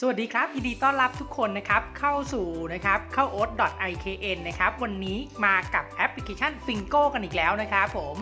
สวัสดีครับยินดีต้อนรับทุกคนนะครับเข้าสู่นะครับเข้า o a t ikn นะครับวันนี้มากับแอปพลิเคชัน Fingo กันอีกแล้วนะครับผม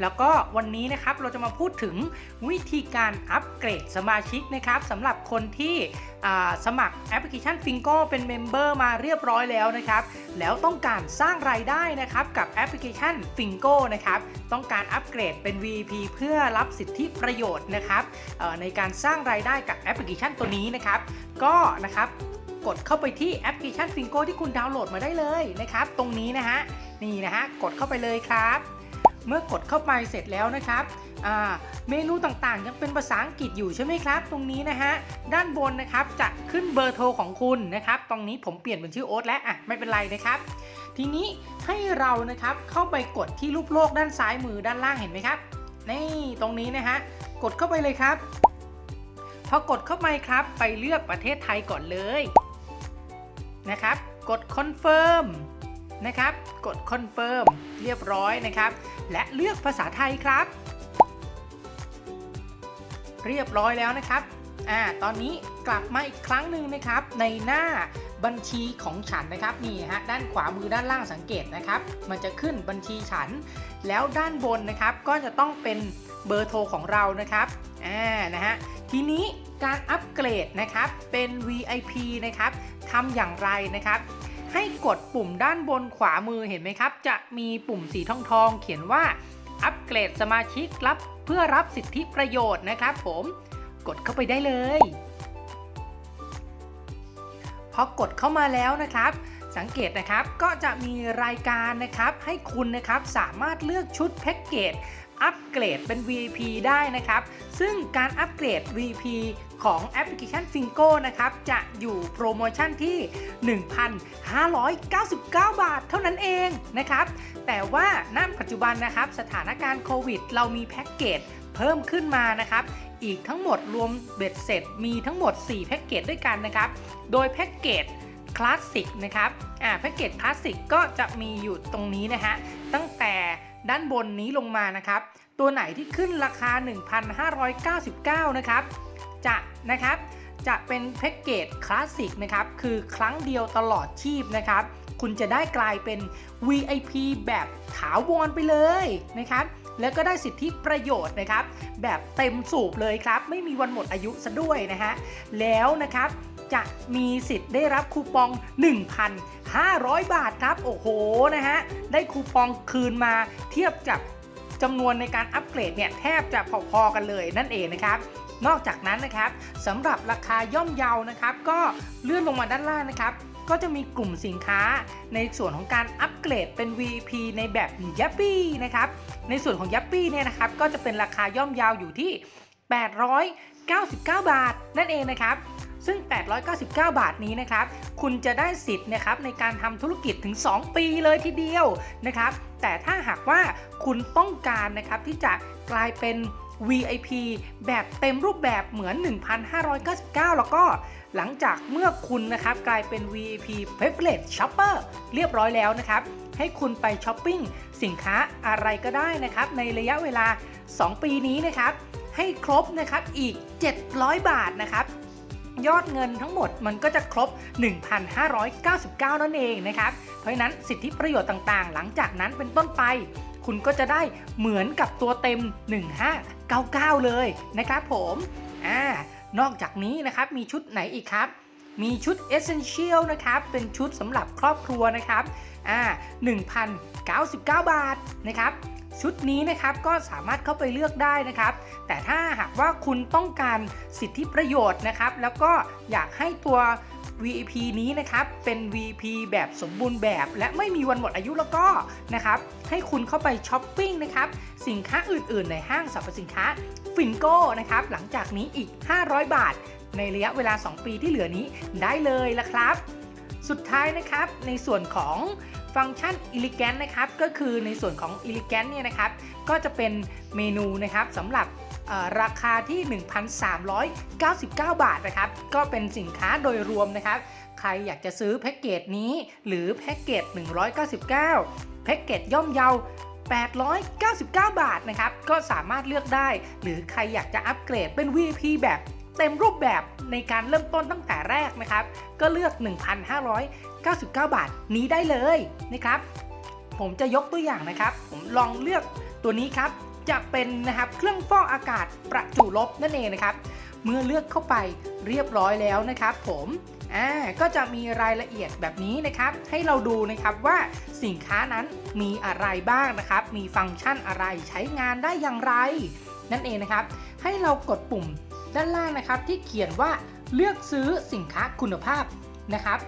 แล้วก็วันนี้นะครับเราจะมาพูดถึงวิธีการอัปเกรดสมาชิกนะครับสำหรับคนที่สมัครแอปพลิเคชัน Fingo เป็นเมมเบอร์มาเรียบร้อยแล้วนะครับแล้วต้องการสร้างรายได้นะครับกับแอปพลิเคชัน Fingo นะครับต้องการอัปเกรดเป็น VP เพื่อรับสิทธิประโยชน์นะครับในการสร้างรายได้กับแอปพลิเคชันตัวนี้นะครับก็นะครับกดเข้าไปที่แอปพลิเคชัน Fingo ที่คุณดาวน์โหลดมาได้เลยนะครับ ตรงนี้นะฮะนี่นะฮะกดเข้าไปเลยครับ เมื่อกดเข้าไปเสร็จแล้วนะครับเมนูต่างๆ ยังเป็นภาษาอังกฤษอยู่ใช่ไหมครับ ตรงนี้นะฮะด้านบนนะครับจะขึ้นเบอร์โทรของคุณนะครับ ตรงนี้ผมเปลี่ยนเป็นชื่อโอ๊ตแล้วอะไม่เป็นไรนะครับ ทีนี้ให้เรานะครับเข้าไปกดที่รูปโลกด้านซ้ายมือด้านล่างเห็นไหมครับนี่ตรงนี้นะฮะกดเข้าไปเลยครับ พอกดเข้าไปครับ ไปเลือกประเทศไทยก่อนเลยนะครับ กดคอนเฟิร์มนะครับ กดคอนเฟิร์มเรียบร้อยนะครับ และเลือกภาษาไทยครับ เรียบร้อยแล้วนะครับอ่าตอนนี้กลับมาอีกครั้งหนึ่งนะครับ ในหน้าบัญชีของฉันนะครับนี่ฮะด้านขวามือด้านล่างสังเกตนะครับ มันจะขึ้นบัญชีฉัน แล้วด้านบนนะครับก็จะต้องเป็นเบอร์โทรของเรานะครับอ่านะฮะทีนี้การอัปเกรดนะครับเป็น VIP นะครับทำอย่างไรนะครับให้กดปุ่มด้านบนขวามือเห็นไหมครับ จะมีปุ่มสีทองทองเขียนว่าอัปเกรดสมาชิกรับเพื่อรับสิทธิประโยชน์นะครับผมกดเข้าไปได้เลย พอกดเข้ามาแล้วนะครับ สังเกตนะครับก็จะมีรายการนะครับ ให้คุณนะครับสามารถเลือกชุดแพ็กเกจ อัปเกรดเป็น VIP ได้นะครับ ซึ่งการอัปเกรด VIP ของแอปพลิเคชัน Fingo นะครับ จะอยู่โปรโมชั่นที่ 1,599 บาทเท่านั้นเองนะครับ แต่ว่าณปัจจุบันนะครับสถานการณ์โควิด เรามีแพ็กเกจเพิ่มขึ้นมานะครับ อีกทั้งหมดรวมเบ็ดเสร็จมีทั้งหมด 4 แพ็กเกจด้วยกันนะครับ โดยแพ็กเกจคลาสสิกนะครับ อ่า แพ็กเกจคลาสสิกก็จะมีอยู่ตรงนี้นะฮะ ตั้งแต่ ด้านบนนี้ลงมานะครับ ตัวไหนที่ขึ้นราคา 1,599 นะครับ จะนะครับจะเป็นแพ็กเกจคลาสสิกนะครับ คือครั้งเดียวตลอดชีพนะครับ คุณจะได้กลายเป็น VIP แบบถาวรไปเลยนะครับ แล้วก็ได้สิทธิประโยชน์นะครับ แบบเต็มสูบเลยครับ ไม่มีวันหมดอายุซะด้วยนะฮะ แล้วนะครับ จะมีสิทธิ์ได้รับคูปอง 1,500 บาทครับ โอ้โหนะฮะ ได้คูปองคืนมาเทียบกับจำนวนในการอัปเกรดเนี่ยแทบจะพอๆกันเลยนั่นเองนะครับนอกจากนั้นนะครับสำหรับราคาย่อมเยานะครับ ก็เลื่อนลงมาด้านล่างนะครับ ก็จะมีกลุ่มสินค้าในส่วนของการอัปเกรดเป็น VP ในแบบยัปปี้นะครับในส่วนของยัปปี้เนี่ยนะครับก็จะเป็นราคาย่อมเยาวอยู่ที่ 899 บาทนั่นเองนะครับ ซึ่ง 899 บาทนี้นะครับ คุณจะได้สิทธิ์นะครับในการทำธุรกิจถึง 2 ปีเลยทีเดียวนะครับ แต่ถ้าหากว่าคุณต้องการนะครับที่จะกลายเป็น VIP แบบเต็มรูปแบบเหมือน 1,599 แล้วก็หลังจากเมื่อคุณนะครับกลายเป็น VIP Privilege Shopper เรียบร้อยแล้วนะครับ ให้คุณไปช้อปปิ้งสินค้าอะไรก็ได้นะครับ ในระยะเวลา 2 ปีนี้นะครับ ให้ครบนะครับอีก 700 บาทนะครับ ยอดเงินทั้งหมดมันก็จะครบ 1,599 นั่นเองนะครับ เพราะฉะนั้นสิทธิประโยชน์ต่างๆ หลังจากนั้นเป็นต้นไป คุณก็จะได้เหมือนกับตัวเต็ม 1599 เลยนะครับผมอ่านอกจากนี้นะครับมีชุดไหนอีกครับ มีชุด Essential นะครับ เป็นชุดสำหรับครอบครัวนะครับอ่า1,099 บาทนะครับชุดนี้นะครับก็สามารถเข้าไปเลือกได้นะครับ แต่ถ้าหากว่าคุณต้องการสิทธิประโยชน์นะครับ แล้วก็อยากให้ตัว VIP นี้นะครับเป็น VIP แบบสมบูรณ์แบบ และไม่มีวันหมดอายุแล้วก็นะครับให้คุณเข้าไปช้อปปิ้งนะครับสินค้าอื่นๆ ในห้างสรรพสินค้าฟินโก้นะครับหลังจากนี้อีก 500 บาท ในระยะเวลา 2 ปีที่เหลือนี้ได้เลยละครับ สุดท้ายนะครับในส่วนของฟังก์ชัน Elegant นะครับก็คือในส่วนของ Elegant เนี่ยนะครับก็จะเป็นเมนูนะครับสำหรับราคาที่ 1,399 บาทนะครับ ก็เป็นสินค้าโดยรวมนะครับ ใครอยากจะซื้อแพ็กเกจนี้ หรือแพ็กเกจ 199 แพ็กเกจย่อมเยา 899 บาทนะครับ ก็สามารถเลือกได้ หรือใครอยากจะอัปเกรดเป็น VIP แบบ เต็มรูปแบบในการเริ่มต้นตั้งแต่แรกนะครับ ก็เลือก 1,599 บาทนี้ได้เลยนะครับ ผมจะยกตัวอย่างนะครับ ผมลองเลือกตัวนี้ครับ จะเป็นนะครับเครื่องฟอกอากาศประจุลบนั่นเองนะครับ เมื่อเลือกเข้าไปเรียบร้อยแล้วนะครับ ผมอ่าก็จะมีรายละเอียดแบบนี้นะครับ ให้เราดูนะครับว่าสินค้านั้นมีอะไรบ้างนะครับ มีฟังก์ชันอะไรใช้งานได้อย่างไร นั่นเองนะครับ ให้เรากดปุ่ม ด้านล่างนะครับที่เขียนว่าเลือกซื้อสินค้าคุณภาพนะครับ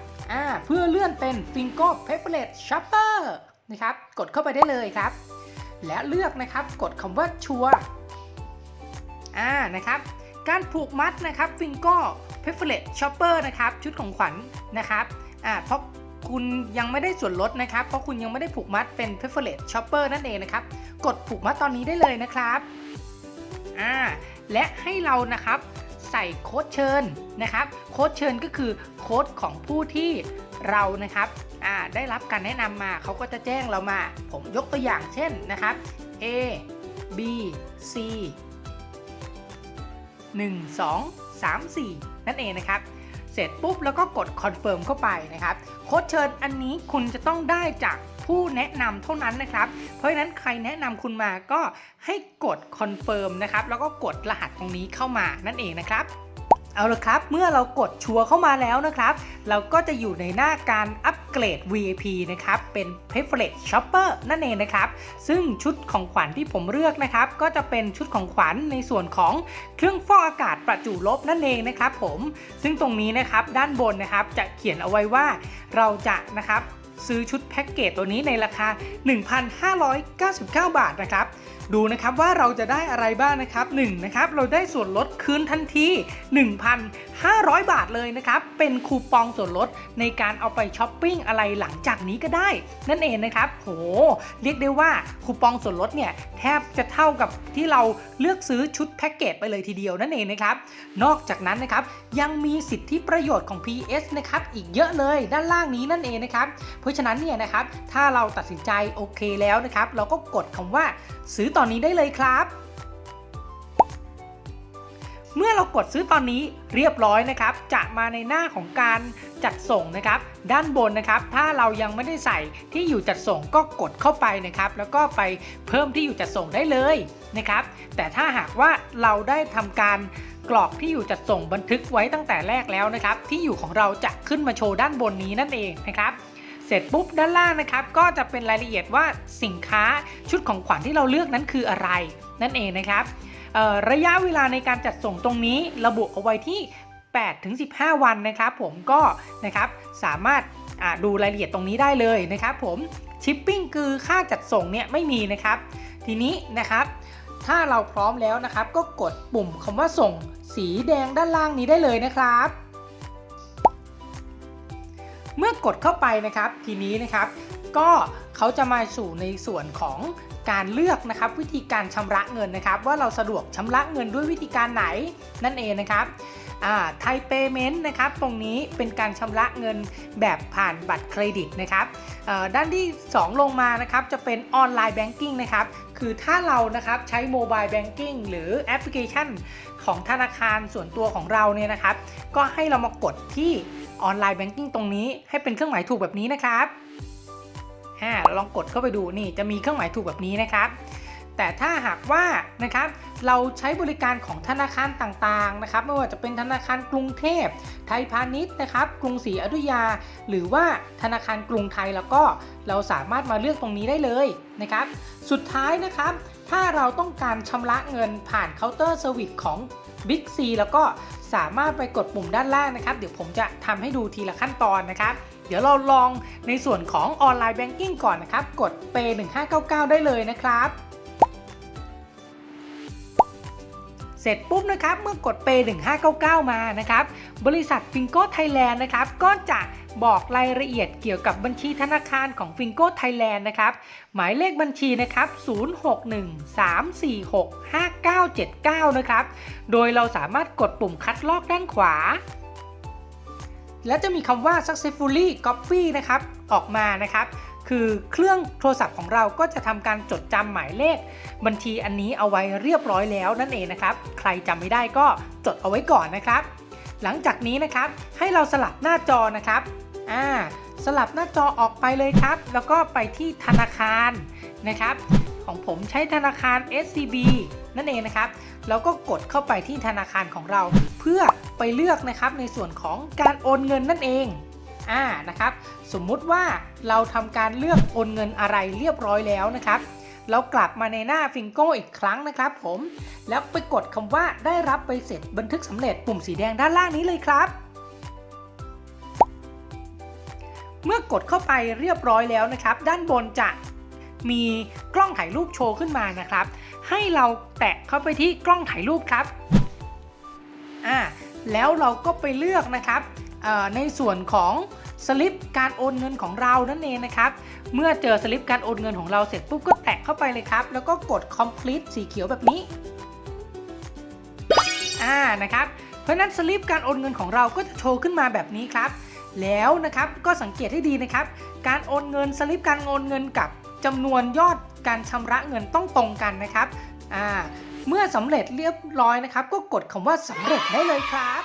เพื่อเลื่อนเป็น Fingo Paperless Shopper นะครับ กดเข้าไปได้เลยครับ และเลือกนะครับกดคำว่าชัวอ่านะครับ การผูกมัดนะครับฟิงโก้เพฟเฟลตช็อปเปอร์นะครับ ชุดของขวัญนะครับอ่าเพราะคุณยังไม่ได้ส่วนลดนะครับ เพราะคุณยังไม่ได้ผูกมัดเป็นเพฟเฟลตช็อปเปอร์นั่นเองนะครับ กดผูกมัดตอนนี้ได้เลยนะครับอ่า และให้เรานะครับใส่โค้ดเชิญนะครับ โค้ดเชิญก็คือโค้ดของผู้ที่เรานะครับได้รับการแนะนำมาเขาก็จะแจ้งเรามา ผมยกตัวอย่างเช่นนะครับ A B C 1 2 3 4 นั่นเองนะครับ เสร็จปุ๊บแล้วก็กดคอนเฟิร์มเข้าไปนะครับ โค้ดเชิญอันนี้คุณจะต้องได้จาก ผู้แนะนำเท่านั้นนะครับ เพราะฉะนั้นใครแนะนำคุณมาก็ให้กดคอนเฟิร์มนะครับ แล้วก็กดรหัสตรงนี้เข้ามานั่นเองนะครับเอาละครับ เมื่อเรากดชัวร์เข้ามาแล้วนะครับ เราก็จะอยู่ในหน้าการอัปเกรด VIP นะครับ เป็น Preferred Shopper นั่นเองนะครับ ซึ่งชุดของขวัญที่ผมเลือกนะครับ ก็จะเป็นชุดของขวัญในส่วนของเครื่องฟอกอากาศประจุลบนั่นเองนะครับผม ซึ่งตรงนี้นะครับด้านบนนะครับจะเขียนเอาไว้ว่าเราจะนะครับ ซื้อชุดแพ็กเกจตัวนี้ในราคา 1,599 บาทนะครับ ดูนะครับว่าเราจะได้อะไรบ้างนะครับ1นะครับเราได้ส่วนลดคืนทันที 1,500 บาทเลยนะครับเป็นคูปองส่วนลดในการเอาไปช้อปปิ้งอะไรหลังจากนี้ก็ได้ นั่นเองนะครับโหเรียกได้ว่าคูปองส่วนลดเนี่ยแทบจะเท่ากับที่เราเลือกซื้อชุดแพ็กเกจไปเลยทีเดียวนั่นเองนะครับนอกจากนั้นนะครับยังมีสิทธิประโยชน์ของ PS นะครับอีกเยอะเลยด้านล่างนี้นั่นเองนะครับเพราะฉะนั้นเนี่ยนะครับถ้าเราตัดสินใจโอเคแล้วนะครับเราก็กดคำว่าซื้อต่ออนนี้ได้เลยครับ เมื่อเรากดซื้อตอนนี้เรียบร้อยนะครับ จะมาในหน้าของการจัดส่งนะครับ ด้านบนนะครับ ถ้าเรายังไม่ได้ใส่ที่อยู่จัดส่งก็กดเข้าไปนะครับ แล้วก็ไปเพิ่มที่อยู่จัดส่งได้เลยนะครับ แต่ถ้าหากว่าเราได้ทำการกรอกที่อยู่จัดส่งบันทึกไว้ตั้งแต่แรกแล้วนะครับ ที่อยู่ของเราจะขึ้นมาโชว์ด้านบนนี้นั่นเองนะครับ เสร็จปุ๊บด้านล่างนะครับก็จะเป็นรายละเอียดว่าสินค้าชุดของขวัญที่เราเลือกนั้นคืออะไร นั่นเองนะครับระยะเวลาในการจัดส่งตรงนี้ระบุเอาไว้ที่8ถึง15 วันนะครับผมก็นะครับสามารถดูรายละเอียดตรงนี้ได้เลยนะครับผมชิปปิ้งคือค่าจัดส่งเนี่ยไม่มีนะครับ ทีนี้นะครับ ถ้าเราพร้อมแล้วนะครับ ก็กดปุ่มคำว่าส่งสีแดงด้านล่างนี้ได้เลยนะครับ เมื่อกดเข้าไปนะครับทีนี้นะครับ ก็เขาจะมาสู่ในส่วนของการเลือกนะครับวิธีการชำระเงินนะครับ ว่าเราสะดวกชำระเงินด้วยวิธีการไหนนั่นเองนะครับไทยเปเมนต์นะครับตรงนี้เป็นการชำระเงินแบบผ่านบัตรเครดิตนะครับด้านที่ 2 ลงมานะครับจะเป็นออนไลน์แบงกิ้งนะครับ คือถ้าเรานะครับใช้โมบายแบงกิ้งหรือแอปพลิเคชันของธนาคารส่วนตัวของเราเนี่ยนะครับ ก็ให้เรามากดที่ออนไลน์แบงกิ้งตรงนี้ให้เป็นเครื่องหมายถูกแบบนี้นะครับอ่าลองกดเข้าไปดูนี่จะมีเครื่องหมายถูกแบบนี้นะครับ แต่ถ้าหากว่านะครับเราใช้บริการของธนาคารต่างๆนะครับไม่ว่าจะเป็นธนาคารกรุงเทพ ไทยพาณิชย์นะครับ กรุงศรีอยุธยา หรือว่าธนาคารกรุงไทยแล้วก็เราสามารถมาเลือกตรงนี้ได้เลยนะครับ สุดท้ายนะครับ ถ้าเราต้องการชำระเงินผ่านเคาน์เตอร์เซอร์วิสของ Big C แล้วก็สามารถไปกดปุ่มด้านล่างนะครับ เดี๋ยวผมจะทำให้ดูทีละขั้นตอนนะครับเดี๋ยวเราลองในส่วนของออนไลน์แบงกิ้งก่อนนะครับ กด Pay 1599 ได้เลยนะครับ เสร็จปุ๊บนะครับเมื่อกด Pay 1599 มานะครับบริษัท Fingo Thailand นะครับก็จะบอกรายละเอียดเกี่ยวกับบัญชีธนาคารของ Fingo Thailand นะครับหมายเลขบัญชีนะครับ 0613465979 นะครับ โดยเราสามารถกดปุ่มคัดลอกด้านขวา และจะมีคำว่า successfully copy นะครับออกมานะครับ คือเครื่องโทรศัพท์ของเราก็จะทำการจดจำหมายเลข บัญชีอันนี้เอาไว้เรียบร้อยแล้วนั่นเองนะครับ ใครจำไม่ได้ก็จดเอาไว้ก่อนนะครับ หลังจากนี้นะครับให้เราสลับหน้าจอนะครับอ่าสลับหน้าจอออกไปเลยครับ แล้วก็ไปที่ธนาคารนะครับ ของผมใช้ธนาคาร SCB นั่นเองนะครับ แล้วก็กดเข้าไปที่ธนาคารของเรา เพื่อไปเลือกนะครับในส่วนของการโอนเงินนั่นเอง อ่านะครับสมมุติว่าเราทำการเลือกโอนเงินอะไรเรียบร้อยแล้วนะครับเรากลับมาในหน้าฟิงโก้อีกครั้งนะครับผม แล้วไปกดคำว่าได้รับใบเสร็จบันทึกสำเร็จปุ่มสีแดงด้านล่างนี้เลยครับ เมื่อกดเข้าไปเรียบร้อยแล้วนะครับ ด้านบนจะมีกล้องถ่ายรูปโชว์ขึ้นมานะครับ ให้เราแตะเข้าไปที่กล้องถ่ายรูปครับอ่าแล้วเราก็ไปเลือกนะครับ ในส่วนของสลิปการโอนเงินของเรานั่นเองนะครับ เมื่อเจอสลิปการโอนเงินของเราเสร็จปุ๊บก็แตะเข้าไปเลยครับ แล้วก็กด complete สีเขียวแบบนี้อ่านะครับ เพราะนั้นสลิปการโอนเงินของเราก็จะโชว์ขึ้นมาแบบนี้ครับ แล้วนะครับก็สังเกตให้ดีนะครับ การโอนเงินสลิปการโอนเงินกับจำนวนยอดการชำระเงินต้องตรงกันนะครับอ่าเมื่อสำเร็จเรียบร้อยนะครับ ก็กดคำว่าสำเร็จได้เลยครับ